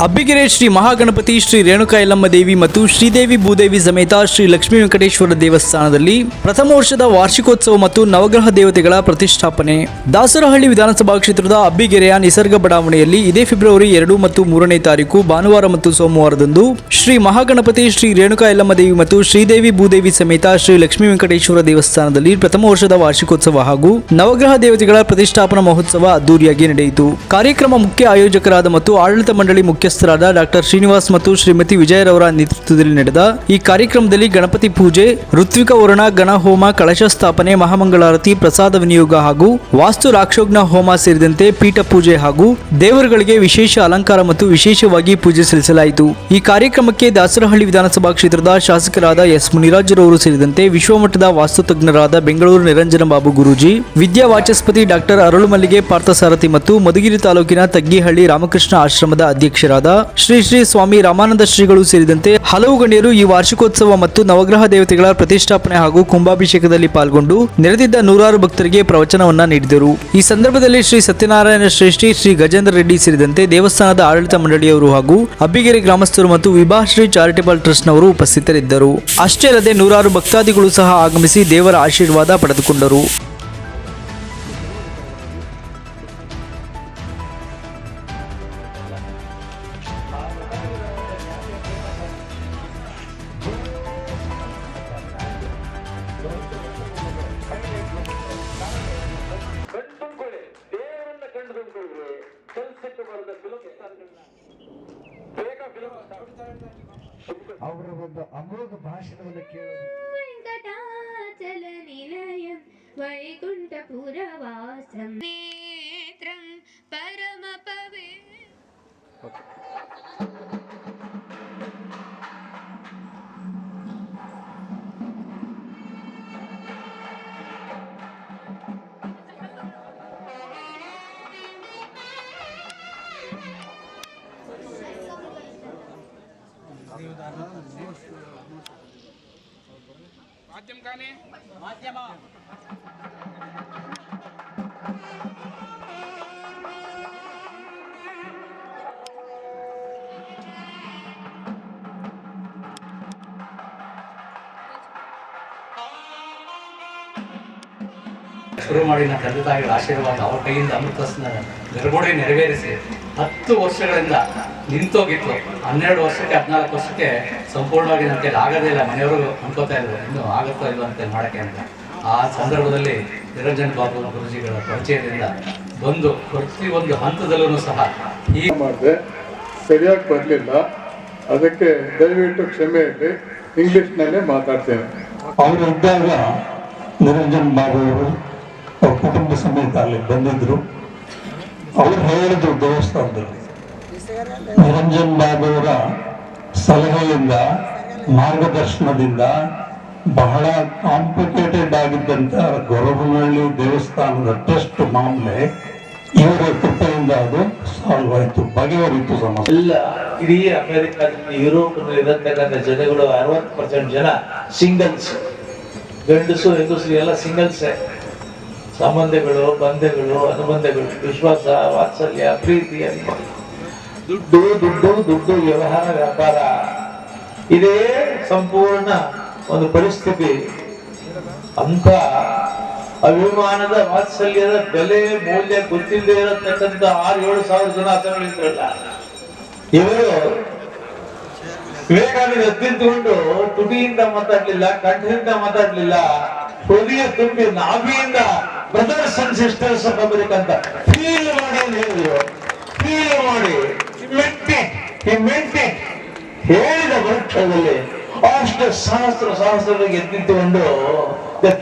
ಅಬ್ಬಿಗೆರೆ ಶ್ರೀ ಮಹಾಗಣಪತಿ ಶ್ರೀ ರೇಣುಕಾ ಯಲ್ಲಮ್ಮ ದೇವಿ ಮತ್ತು ಶ್ರೀದೇವಿ ಭೂದೇವಿ ಸಮೇತ ಶ್ರೀ ಲಕ್ಷ್ಮೀ ವೆಂಕಟೇಶ್ವರ ದೇವಸ್ಥಾನದಲ್ಲಿ ಪ್ರಥಮ ವರ್ಷದ ವಾರ್ಷಿಕೋತ್ಸವ ಮತ್ತು ನವಗ್ರಹ ದೇವತೆಗಳ ಪ್ರತಿಷ್ಠಾಪನೆ. ದಾಸರಹಳ್ಳಿ ವಿಧಾನಸಭಾ ಕ್ಷೇತ್ರದ ಅಬ್ಬಿಗೆರೆಯ ನಿಸರ್ಗ ಬಡಾವಣೆಯಲ್ಲಿ ಇದೇ ಫೆಬ್ರವರಿ ಎರಡು ಮತ್ತು ಮೂರನೇ ತಾರೀಕು ಭಾನುವಾರ ಮತ್ತು ಸೋಮವಾರದಂದು ಶ್ರೀ ಮಹಾಗಣಪತಿ ಶ್ರೀ ರೇಣುಕಾ ಯಲ್ಲಮ್ಮ ದೇವಿ ಮತ್ತು ಶ್ರೀದೇವಿ ಭೂದೇವಿ ಸಮೇತ ಶ್ರೀ ಲಕ್ಷ್ಮೀ ವೆಂಕಟೇಶ್ವರ ದೇವಸ್ಥಾನದಲ್ಲಿ ಪ್ರಥಮ ವರ್ಷದ ವಾರ್ಷಿಕೋತ್ಸವ ಹಾಗೂ ನವಗ್ರಹ ದೇವತೆಗಳ ಪ್ರತಿಷ್ಠಾಪನಾ ಮಹೋತ್ಸವ ಅದ್ದೂರಿಯಾಗಿ ನಡೆಯಿತು. ಕಾರ್ಯಕ್ರಮ ಮುಖ್ಯ ಆಯೋಜಕರಾದ ಮತ್ತು ಆಡಳಿತ ಮಂಡಳಿ ಮುಖ್ಯಸ್ಥರಾದ ಡಾಕ್ಟರ್ ಶ್ರೀನಿವಾಸ್ ಮತ್ತು ಶ್ರೀಮತಿ ವಿಜಯರವರ ನೇತೃತ್ವದಲ್ಲಿ ನಡೆದ ಈ ಕಾರ್ಯಕ್ರಮದಲ್ಲಿ ಗಣಪತಿ ಪೂಜೆ, ಋತ್ವಿಕ ವರ್ಣ ಗಣ ಹೋಮ ಕಳಶ ಸ್ಥಾಪನೆ, ಮಹಾಮಂಗಳಾರತಿ, ಪ್ರಸಾದ ವಿನಿಯೋಗ ಹಾಗೂ ವಾಸ್ತು ರಾಕ್ಷೋಗ್ನ ಹೋಮ ಸೇರಿದಂತೆ ಪೀಠ ಪೂಜೆ ಹಾಗೂ ದೇವರುಗಳಿಗೆ ವಿಶೇಷ ಅಲಂಕಾರ ಮತ್ತು ವಿಶೇಷವಾಗಿ ಪೂಜೆ ಸಲ್ಲಿಸಲಾಯಿತು. ಈ ಕಾರ್ಯಕ್ರಮಕ್ಕೆ ದಾಸರಹಳ್ಳಿ ವಿಧಾನಸಭಾ ಕ್ಷೇತ್ರದ ಶಾಸಕರಾದ ಎಸ್ ಮುನಿರಾಜರವರು ಸೇರಿದಂತೆ ವಿಶ್ವಮಟ್ಟದ ವಾಸ್ತು ತಜ್ಞರಾದ ಬೆಂಗಳೂರು ನಿರಂಜನ ಬಾಬು ಗುರೂಜಿ, ವಿದ್ಯಾ ವಾಚಸ್ಪತಿ ಡಾಕ್ಟರ್ ಅರುಳುಮಲ್ಲಿಗೆ ಪಾರ್ಥಸಾರಥಿ ಮತ್ತು ಮಧುಗಿರಿ ತಾಲೂಕಿನ ತಗ್ಗಿಹಳ್ಳಿ ರಾಮಕೃಷ್ಣ ಆಶ್ರಮದ ಅಧ್ಯಕ್ಷರಾದ ಶ್ರೀ ಶ್ರೀ ಸ್ವಾಮಿ ರಾಮಾನಂದ ಶ್ರೀಗಳು ಸೇರಿದಂತೆ ಹಲವು ಗಣ್ಯರು ಈ ವಾರ್ಷಿಕೋತ್ಸವ ಮತ್ತು ನವಗ್ರಹ ದೇವತೆಗಳ ಪ್ರತಿಷ್ಠಾಪನೆ ಹಾಗೂ ಕುಂಭಾಭಿಷೇಕದಲ್ಲಿ ಪಾಲ್ಗೊಂಡು ನೆರೆದಿದ್ದ ನೂರಾರು ಭಕ್ತರಿಗೆ ಪ್ರವಚನವನ್ನ ನೀಡಿದರು. ಈ ಸಂದರ್ಭದಲ್ಲಿ ಶ್ರೀ ಸತ್ಯನಾರಾಯಣ ಶ್ರೇಷ್ಠಿ, ಶ್ರೀ ಗಜೇಂದ್ರ ರೆಡ್ಡಿ ಸೇರಿದಂತೆ ದೇವಸ್ಥಾನದ ಆಡಳಿತ ಮಂಡಳಿಯವರು ಹಾಗೂ ಅಬ್ಬಿಗೆರೆ ಗ್ರಾಮಸ್ಥರು ಮತ್ತು ವಿಭಾಶ್ರೀ ಚಾರಿಟೇಬಲ್ ಟ್ರಸ್ಟ್ನವರು ಉಪಸ್ಥಿತರಿದ್ದರು. ಅಷ್ಟೇ ಅಲ್ಲದೆ ನೂರಾರು ಭಕ್ತಾದಿಗಳು ಸಹ ಆಗಮಿಸಿ ದೇವರ ಆಶೀರ್ವಾದ ಪಡೆದುಕೊಂಡರು. ಅವರ ಒಂದು ಅಮೋಘ ಭಾಷಣವನ್ನು ಕೇಳ ವೆಂಕಟಾಚಲ ನಿಲಯಂ ವೈಕುಂಠಪುರವಾಸಂ ನೇತ್ರಂ ಪರಮ ಪವೇ మాధ్యం కానీ మాధ్యమా ಶುರು ಮಾಡಿ ನನ್ನ ತಂದೆ ತಾಯಿಗಳ ಆಶೀರ್ವಾದ ಅವ್ರ ಕೈಯಿಂದ ಅಮೃತಸ್ನ ನೆರವೇರಿಸಿ ಹತ್ತು ವರ್ಷಗಳಿಂದ ನಿಂತೋಗಿತ್ತು. ಹನ್ನೆರಡು ವರ್ಷಕ್ಕೆ ಹದಿನಾಲ್ಕು ವರ್ಷಕ್ಕೆ ಸಂಪೂರ್ಣವಾಗಿ ನನ್ನ ಕೈಲಿ ಆಗೋದೇ ಇಲ್ಲ. ಮನೆಯವರು ಅನ್ಕೋತಾ ಇದ್ರು ಇನ್ನು ಆಗುತ್ತಾ ಇಲ್ಲ ಅಂತ ಮಾಡೋಕ್ಕೆ ಅಂತ. ಆ ಸಂದರ್ಭದಲ್ಲಿ ನಿರಂಜನ್ ಬಾಬು ಗುರುಜಿಗಳ ಪರಿಚಯದಿಂದ ಬಂದು ಪ್ರತಿಯೊಂದು ಹಂತದಲ್ಲೂ ಸಹ ಈ ಮಾಡಿದೆ? ಸರಿಯಾಗಿ ಬರಲಿಲ್ಲ. ಅದಕ್ಕೆ ದಯವಿಟ್ಟು ಕ್ಷಮೆ ಇರಲಿ ಇಂಗ್ಲಿಷ್ನಲ್ಲೇ ಮಾತಾಡ್ತೇನೆ. ಅವರು ಇದ್ದಾಗ ನಿರಂಜನ್ ಬಾಬು ಅವರು ಅವ್ರ ಕುಟುಂಬ ಸಮೇತ ಅಲ್ಲಿ ಬಂದಿದ್ದರು ಅವ್ರು ಹೇಳಿದ್ರು ದೇವಸ್ಥಾನದಲ್ಲಿ. ನಿರಂಜನ್ ಬಾಬು ಅವರ ಸಲಹೆಯಿಂದ, ಮಾರ್ಗದರ್ಶನದಿಂದ ಬಹಳ ಕಾಂಪ್ಲಿಕೇಟೆಡ್ ಆಗಿದ್ದಂತ ಗೊರಬನಹಳ್ಳಿ ದೇವಸ್ಥಾನದ ಟ್ರಸ್ಟ್ ಮಾಮಲೆ ಇವರ ಕೃಪೆಯಿಂದ ಅದು ಸಾಲ್ವ್ ಆಯಿತು. ಬಗೆಹರಿತು ಸಮಸ್ಯೆ ಎಲ್ಲ ಇಡೀ ಅಮೆರಿಕಾದಲ್ಲಿ ಯುರೋಪ್ನಲ್ಲಿ ಇರತಕ್ಕಂಥ ಜನಗಳು ಅರವತ್ತು ಪರ್ಸೆಂಟ್ ಜನ ಸಿಂಗಲ್ಸ್ ಗಂಡಸು, ಹೆಂಗಸು, ಎಲ್ಲ ಸಿಂಗಲ್ಸೇ ಸಂಬಂಧಗಳು, ಬಂಧಗಳು, ಅನುಬಂಧಗಳು, ವಿಶ್ವಾಸ, ವಾತ್ಸಲ್ಯ, ಪ್ರೀತಿ, ಅಭಿಮಾನ. ದುಡ್ಡು ದುಡ್ಡು ದುಡ್ಡು, ವ್ಯವಹಾರ, ವ್ಯಾಪಾರ. ಇದೇ ಸಂಪೂರ್ಣ ಒಂದು ಪರಿಸ್ಥಿತಿ. ಅಂತ ಅಭಿಮಾನದ, ವಾತ್ಸಲ್ಯದ ಬೆಲೆ, ಮೌಲ್ಯ ಗೊತ್ತಿಲ್ಲದೆ ಇರತಕ್ಕಂಥ ಆರು, ಏಳು ಸಾವಿರ ಜನ ಅಸಂಗಳಿದ್ರಲ್ಲ ಇವರು ವಿವೇಕಾನಂದ ಎದ್ದಿದ್ದುಕೊಂಡು ತುಟಿಯಿಂದ ಮಾತಾಡ್ಲಿಲ್ಲ, ಕಂಠದಿಂದ ಮಾತಾಡ್ಲಿಲ್ಲ ಹೃದಯ ತುಂಬಿ ನಾಭಿಯಿಂದ ಬ್ರದರ್ಸ್ ಅಂಡ್ ಸಿಸ್ಟರ್ಸ್ ಅಮೆರಿಕ ಅಂತ ಫೀಲ್ ಮಾಡಿ ಫೀಲ್ ಮಾಡಿ. ಮೆಂಟೆನ್ ಹೇಳಿದ ವೃಕ್ಷದಲ್ಲಿ ಅಷ್ಟು ಸಹಸ್ರ ಸಹಸ್ರರಿಗೆ ಎದ್ದಿದ್ದುಕೊಂಡು ದ